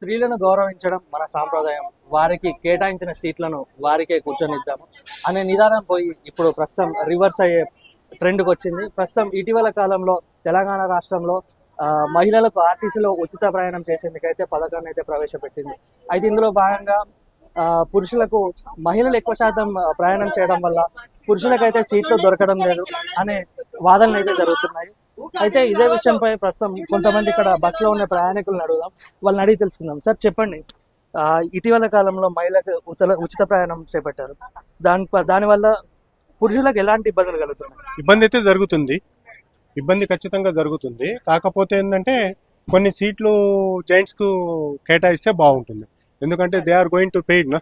స్త్రీలను గౌరవించడం మన సాంప్రదాయం. వారికి కేటాయించిన సీట్లను వారికే కూర్చొనిద్దాము అనే నిదానం పోయి ఇప్పుడు ప్రస్తుతం రివర్స్ అయ్యే ట్రెండ్కి వచ్చింది. ప్రస్తుతం ఇటీవల కాలంలో తెలంగాణ రాష్ట్రంలో ఆ, మహిళలకు ఆర్టీసీలో ఉచిత ప్రయాణం చేసేందుకైతే పథకాన్ని అయితే ప్రవేశపెట్టింది. అయితే ఇందులో భాగంగా ఆ, పురుషులకు మహిళలు ఎక్కువ శాతం ప్రయాణం చేయడం వల్ల పురుషులకైతే సీట్లు దొరకడం లేదు అనే వాదనలు అయితే జరుగుతున్నాయి. అయితే ఇదే విషయంపై ప్రస్తుతం కొంతమంది ఇక్కడ బస్సులో ఉన్న ప్రయాణికులను అడుగుదాం. వాళ్ళని అడిగి తెలుసుకుందాం. సార్ చెప్పండి. ఇటీవల కాలంలో మహిళలకు ఉచిత ప్రయాణం చేపట్టారు. దాని దానివల్ల పురుషులకు ఎలాంటి ఇబ్బందులు కలుగుతున్నాయి? ఇబ్బంది అయితే జరుగుతుంది. ఇబ్బంది ఖచ్చితంగా జరుగుతుంది. కాకపోతే ఏంటంటే కొన్ని సీట్లు జైంట్స్కు కేటాయిస్తే బాగుంటుంది. ఎందుకంటే they are going to paid నా?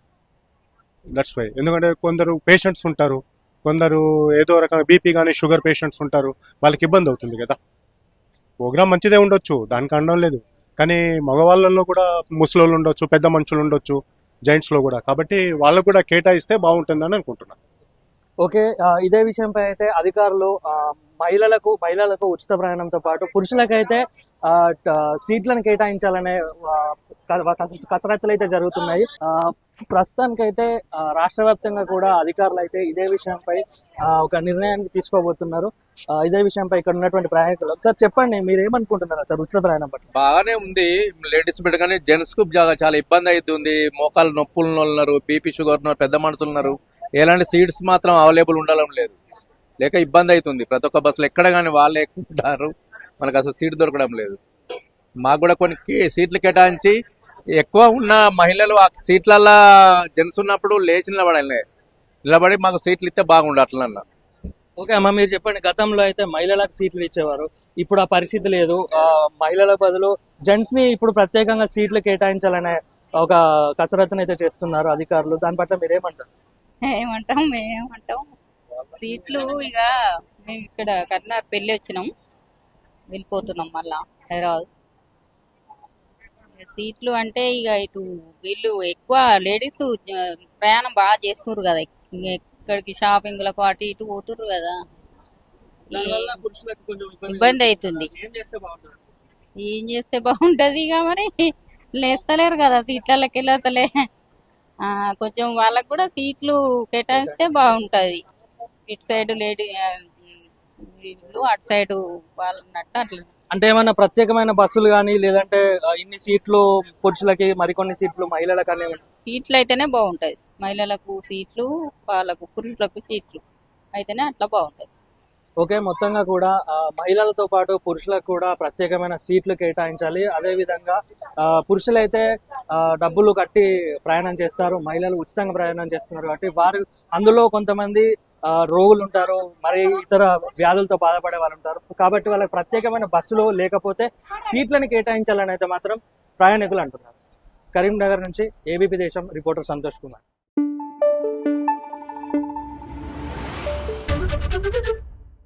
దట్స్ వై ఎందుకంటే కొందరు పేషెంట్స్ ఉంటారు. కొందరు ఏదో రకంగా బీపీ కానీ షుగర్ పేషెంట్స్ ఉంటారు వాళ్ళకి ఇబ్బంది అవుతుంది కదా. ప్రోగ్రామ్ మంచిదే ఉండొచ్చు దానికి అనడం లేదు. కానీ మగవాళ్ళల్లో కూడా ముసలోళ్ళు ఉండొచ్చు పెద్ద మనుషులు ఉండొచ్చు జైంట్స్లో కూడా. కాబట్టి వాళ్ళకు కూడా కేటాయిస్తే బాగుంటుందని అనుకుంటున్నాను ఓకే ఇదే విషయంపై అయితే అధికారులు మహిళలకు మహిళలకు ఉచిత ప్రయాణంతో పాటు పురుషులకైతే సీట్లను కేటాయించాలనే కసరత్తులు అయితే జరుగుతున్నాయి. ప్రస్తుతానికైతే రాష్ట్ర వ్యాప్తంగా కూడా అధికారులు అయితే ఇదే విషయంపై ఒక నిర్ణయానికి తీసుకోబోతున్నారు. ఇదే విషయంపై ఇక్కడ ఉన్నటువంటి ప్రయాణికులు. సార్ చెప్పండి మీరు ఏమనుకుంటున్నారు సార్ ఉచిత ప్రయాణం పట్ల? బాగానే ఉంది. లేడీస్ బిడ్డ కానీ జెంట్స్కు చాలా ఇబ్బంది అవుతుంది మోకాలు నొప్పులు ఉన్నారు బీపీ షుగర్ ఉన్నారు పెద్ద మనుషులు ఉన్నారు. ఎలాంటి సీట్స్ మాత్రం అవైలబుల్ ఉండడం లేదు. లేక ఇబ్బంది అవుతుంది. ప్రతి ఒక్క బస్సులో ఎక్కడ కానీ వాళ్ళే ఎక్కుంటారు మనకు అసలు సీట్ దొరకడం లేదు. మాకు కూడా కొన్ని సీట్లు కేటాయించి ఎక్కువ ఉన్న మహిళలు ఆ సీట్లల్లో జెంట్స్ ఉన్నప్పుడు లేచి నిలబడాలి. నిలబడి మాకు సీట్లు ఇస్తే బాగుండు అట్లన్నా ఓకే అమ్మ మీరు చెప్పండి. గతంలో అయితే మహిళలకు సీట్లు ఇచ్చేవారు. ఇప్పుడు ఆ పరిస్థితి లేదు. మహిళల బదులు జెంట్స్ని ఇప్పుడు ప్రత్యేకంగా సీట్లు కేటాయించాలనే ఒక కసరత్తును అయితే చేస్తున్నారు అధికారులు. దాని పట్ల మీరు ఏమంటారు ఏమంటాం మేమేమంటాం సీట్లు ఇక మేము ఇక్కడ కర్నార్ పెళ్ళి వచ్చినాం. వెళ్ళిపోతున్నాం మళ్ళా హైదరాబాద్. సీట్లు అంటే ఇక ఇటు వీళ్ళు ఎక్కువ లేడీస్ ప్రయాణం బాగా చేస్తున్నారు కదా. ఇంక ఇక్కడికి షాపింగ్లకు అటు ఇటు పోతుర్రు కదా. ఇబ్బంది అవుతుంది. ఏం చేస్తే బాగుంటది? ఇక మరి? లేస్తలేరు కదా సీట్లకి వెళ్ళతలే కొంచెం వాళ్ళకు కూడా సీట్లు కేటాయిస్తే బాగుంటది. ఇటు సైడ్ లేడీ వీళ్ళు అటు సైడ్ వాళ్ళన్నట్టు అట్లా. అంటే ఏమైనా ప్రత్యేకమైన బస్సులు కానీ లేదంటే ఇన్ని సీట్లు పురుషులకి మరికొన్ని సీట్లు మహిళలకు కానీ సీట్లు అయితేనే బాగుంటది మహిళలకు సీట్లు వాళ్ళకు పురుషులకు సీట్లు అయితేనే అట్లా బాగుంటది ఓకే మొత్తంగా కూడా మహిళలతో పాటు పురుషులకు కూడా ప్రత్యేకమైన సీట్లు కేటాయించాలి. అదే విధంగా ఆ, పురుషులైతే డబ్బులు కట్టి ప్రయాణం చేస్తారు. మహిళలు ఉచితంగా ప్రయాణం చేస్తున్నారు కాబట్టి వారు అందులో కొంతమంది రోగులు ఉంటారు మరి ఇతర వ్యాధులతో బాధపడే వాళ్ళు ఉంటారు కాబట్టి వాళ్ళకి ప్రత్యేకమైన బస్సులు లేకపోతే సీట్లను కేటాయించాలని అయితే మాత్రం ప్రయాణికులు అంటున్నారు. కరీంనగర్ నుంచి ఏబీపీ దేశం రిపోర్టర్ సంతోష్ కుమార్.